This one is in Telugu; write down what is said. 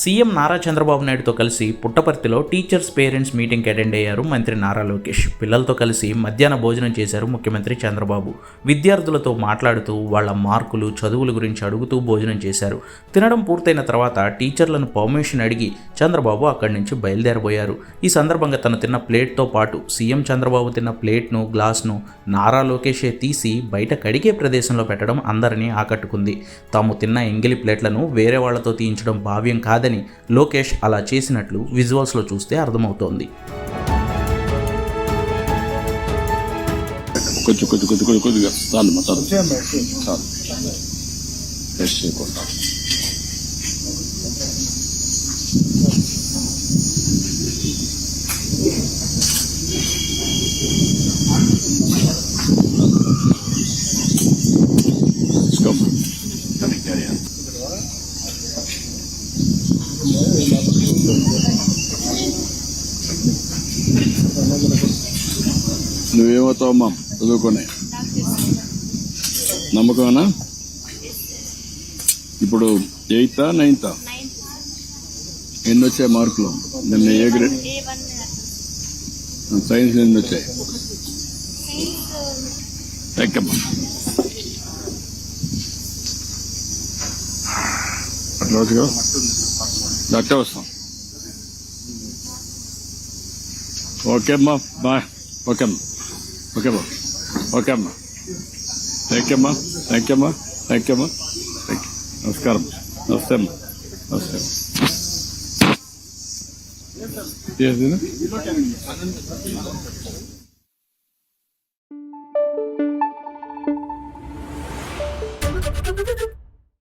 సీఎం నారా చంద్రబాబు నాయుడుతో కలిసి పుట్టపర్తిలో టీచర్స్ పేరెంట్స్ మీటింగ్కి అటెండ్ అయ్యారు మంత్రి నారా లోకేష్. పిల్లలతో కలిసి మధ్యాహ్న భోజనం చేశారు ముఖ్యమంత్రి చంద్రబాబు. విద్యార్థులతో మాట్లాడుతూ వాళ్ళ మార్కులు చదువుల గురించి అడుగుతూ భోజనం చేశారు. తినడం పూర్తయిన తర్వాత టీచర్లను పర్మిషన్ అడిగి చంద్రబాబు అక్కడి నుంచి బయలుదేరబోయారు. ఈ సందర్భంగా తను తిన్న ప్లేట్తో పాటు సీఎం చంద్రబాబు తిన్న ప్లేట్ను గ్లాస్ను నారా లోకేషే తీసి బయట కడిగే ప్రదేశంలో పెట్టడం అందరినీ ఆకట్టుకుంది. తాము తిన్న ఎంగిలి ప్లేట్లను వేరే వాళ్ళతో తీయించడం భావ్యం కాదని లోకేష్ అలా చేసినట్లు విజువల్స్లో చూస్తే అర్థమవుతోంది. కొంచెం కొంచెం కొద్ది కొద్ది కొద్దిగా చాలు మా చాలు. చాలు. టెస్ట్ చేయకుండా. నువ్వేమవుతావమ్మా చదువుకొని. నమ్మకమేనా? ఇప్పుడు ఎయితా నైన్తా? ఎన్ని వచ్చాయి మార్కులు? నిన్న ఏ గ్రేడ్ సైన్స్ ఎన్ని వచ్చాయి ఎక్కమ్మా. అట్లా డాక్టర్ వస్తాం. ఓకే అమ్మా బాయ్. ఓకే అమ్మా. ఓకే అమ్మా. ఓకే అమ్మా. థ్యాంక్ యూ అమ్మా. థ్యాంక్ యూ అమ్మా. థ్యాంక్ యూ అమ్మా. థ్యాంక్ యూ నమస్కారం. నమస్తే అమ్మా. నమస్తే అమ్మా.